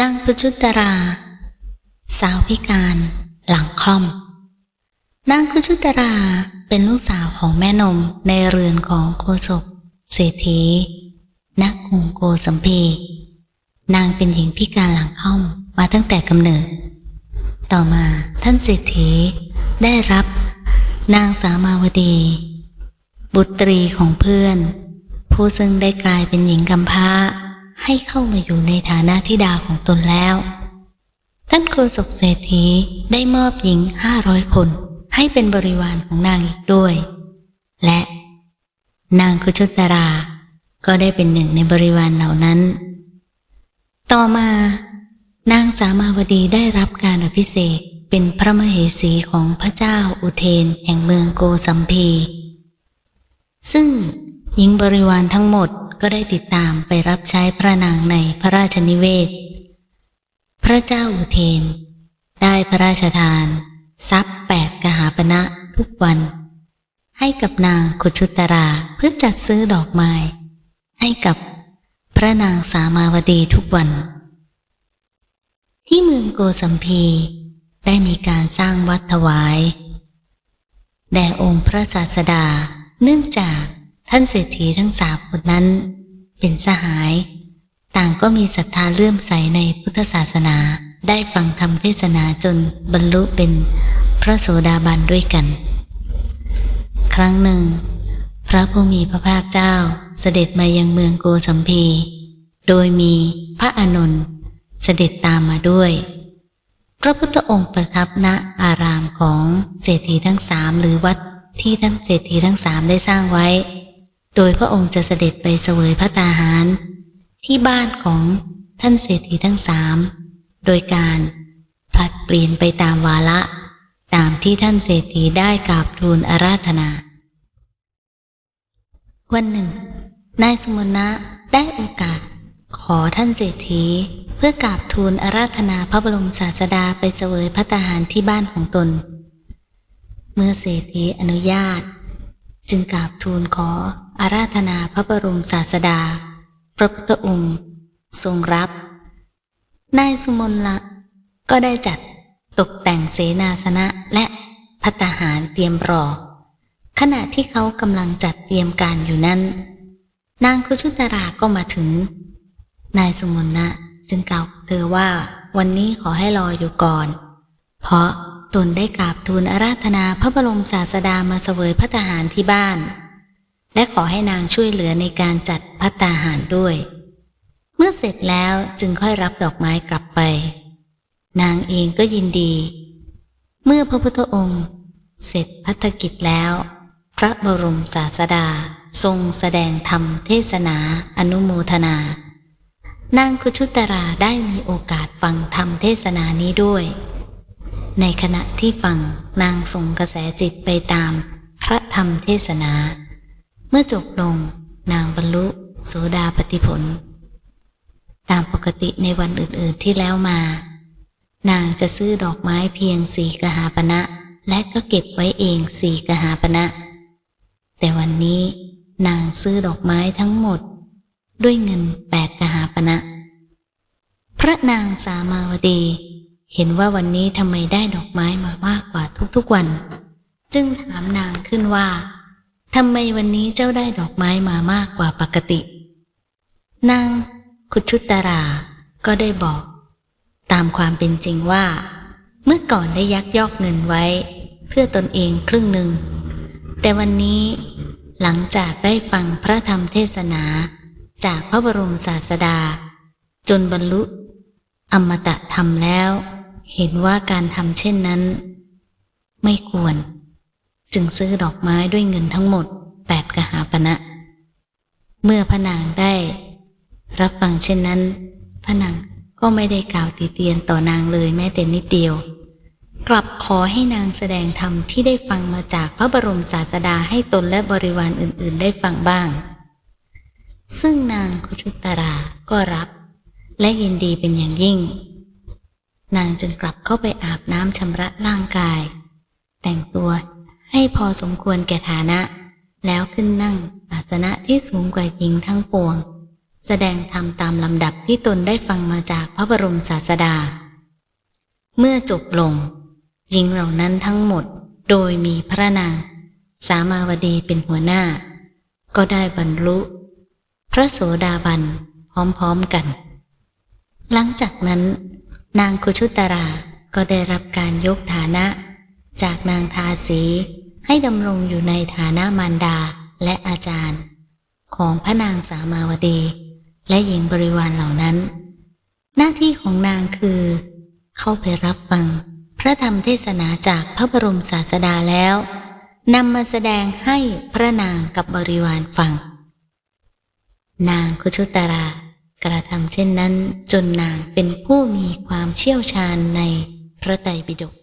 นางพุชุตรา สาวพิการหลังคล่อม นางพุชุตราเป็นลูกสาวของแม่นมในเรือนของโกศกเศรษฐีนักกรุงโกสัมพี นางเป็นหญิงพิการหลังคล่อมมาตั้งแต่กำเนิด ต่อมาท่านเศรษฐีได้รับนางสามาวดี บุตรีของเพื่อน ผู้ซึ่งได้กลายเป็นหญิงกำพร้า ให้เข้ามาอยู่ในฐานะธิดาของตนแล้ว ท่านโฆษกเศรษฐีได้มอบหญิงห้าร้อยคน ให้เป็นบริวารของนางอีกด้วย และ นางคุชุตรา ก็ได้เป็นหนึ่งในบริวารเหล่านั้น ต่อมานางสามาวดีได้รับการอภิเษกเป็นพระมเหสีของพระเจ้าอุเทนแห่งเมืองโกสัมพี ซึ่งหญิงบริวารทั้งหมด ก็ได้ติดตามไปรับใช้พระนางในพระราชนิเวศ พระเจ้าอุเทน ได้พระราชทาน ทรัพย์แปดกหาปณะทุกวัน ให้กับนางคุชุตราเพื่อจัดซื้อดอกไม้ ให้กับพระนางสามาวดีทุกวัน ที่เมืองโกสัมพี ได้มีการสร้างวัดถวาย แด่องค์พระศาสดาเนื่องจาก ท่านเศรษฐีทั้งสามคนนั้น เป็นสหาย ต่างก็มีศรัทธาเลื่อมใสในพุทธศาสนา ได้ฟังธรรมเทศนาจนบรรลุเป็นพระโสดาบันด้วยกัน ครั้งหนึ่ง พระผู้มีพระภาคเจ้าเสด็จมายังเมืองโกสัมพี โดยมีพระอานนท์เสด็จตามมาด้วย พระพุทธองค์ประทับณอารามของเศรษฐีทั้งสามหรือวัดที่ท่านเศรษฐีทั้งสามได้สร้างไว้ โดยพระองค์จะเสด็จไปเสวยพระตาหาร ที่บ้านของท่านเศรษฐีทั้งสามโดยการผลัดเปลี่ยนไปตามวาระตามที่ท่านเศรษฐีได้กราบทูลอาราธนา วันหนึ่ง นายสมณะได้โอกาส ขอท่านเศรษฐีเพื่อกราบทูลอาราธนาพระบรมศาสดาไปเสวยพระตาหารที่บ้านของตน เมื่อเศรษฐีอนุญาต จึงกราบทูลขอ อาราธนาพระบรมศาสดา พระพุทธองค์ ทรงรับ นายสุมนละก็ได้จัดตกแต่งเสนาสนะและพัตหารเตรียมรอ ขณะที่เขากำลังจัดเตรียมการอยู่นั้น นางคุชุตราก็มาถึง นายสุมนนะจึงกล่าวเธอว่าวันนี้ขอให้รออยู่ก่อน เพราะตนได้กราบทูลอาราธนาพระบรมศาสดามาเสวยพัตตาหารที่บ้าน และขอให้นางช่วยเหลือในการจัดพัตตาหารด้วย เมื่อเสร็จแล้วจึงค่อยรับดอกไม้กลับไป นางเองก็ยินดี เมื่อพระพุทธองค์ เสร็จพัฒกิจแล้ว พระบรมศาสดาทรงแสดงธรรมเทศนาอนุโมทนา นางคุชุตราได้มีโอกาสฟังธรรมเทศนานี้ด้วย ในขณะที่ฟังนางส่งกระแสจิตไปตามพระธรรมเทศนา มื่อจบลงนางบรรลุโสดาปติผล ตามปกติในวันอื่นๆที่แล้วมา นางจะซื้อดอกไม้เพียงสี่กหาปณะและก็เก็บไว้เองสี่กหาปณะแต่วันนี้นางซื้อดอกไม้ทั้งหมด ด้วยเงินแปดกหาปณะพระนางสามาวดี เห็นว่าวันนี้ทำไมได้ดอกไม้มามากกว่าทุกๆวัน จึงถามนางขึ้นว่า ทำไมวันนี้เจ้าได้ดอกไม้มามากกว่าปกติ นางคุชุตรา ก็ได้บอก ตามความเป็นจริงว่า เมื่อก่อนได้ยักยอกเงินไว้ เพื่อตนเองครึ่งหนึ่ง แต่วันนี้หลังจากได้ฟังพระธรรมเทศนาจากพระบรมศาสดา จนบรรลุ อมตะธรรมแล้ว เห็นว่าการทำเช่นนั้น ไม่ควร จึงซื้อดอกไม้ด้วยเงินทั้งหมดแปดกหาปณะเมื่อพระนางได้ รับฟังเช่นนั้นพระนางก็ไม่ได้กล่าวติเตียนต่อนางเลยแม้แต่นิดเดียว กลับขอให้นางแสดงธรรมที่ได้ฟังมาจากพระบรมศาสดาให้ตนและบริวารอื่น ๆ ได้ฟังบ้าง ซึ่งนางคุชุตราก็รับ และยินดีเป็นอย่างยิ่ง นางจึงกลับเข้าไปอาบน้ำชำระร่างกาย แต่งตัว ให้พอสมควรแก่ฐานะ แล้วขึ้นนั่งอาสนะที่สูงกว่าหญิงทั้งปวง แสดงธรรมตามลำดับที่ตนได้ฟังมาจากพระบรมศาสดา เมื่อจบลง หญิงเหล่านั้นทั้งหมดโดยมีพระนาง สามาวดีเป็นหัวหน้า ก็ได้บรรลุ พระโสดาบันพร้อมๆกัน หลังจากนั้น นางคุชุตราก็ได้รับการยกฐานะ จากนางทาสี ให้ดำรงอยู่ในฐานะมารดาและอาจารย์ ของพระนางสามาวดี และหญิงบริวารเหล่านั้น หน้าที่ของนางคือ เข้าไปรับฟัง พระธรรมเทศนาจากพระบรมศาสดาแล้วนำมาแสดงให้พระนางกับบริวารฟัง นางคุชุตรากระทำเช่นนั้นจนนางเป็นผู้มีความเชี่ยวชาญในพระไตรปิฎก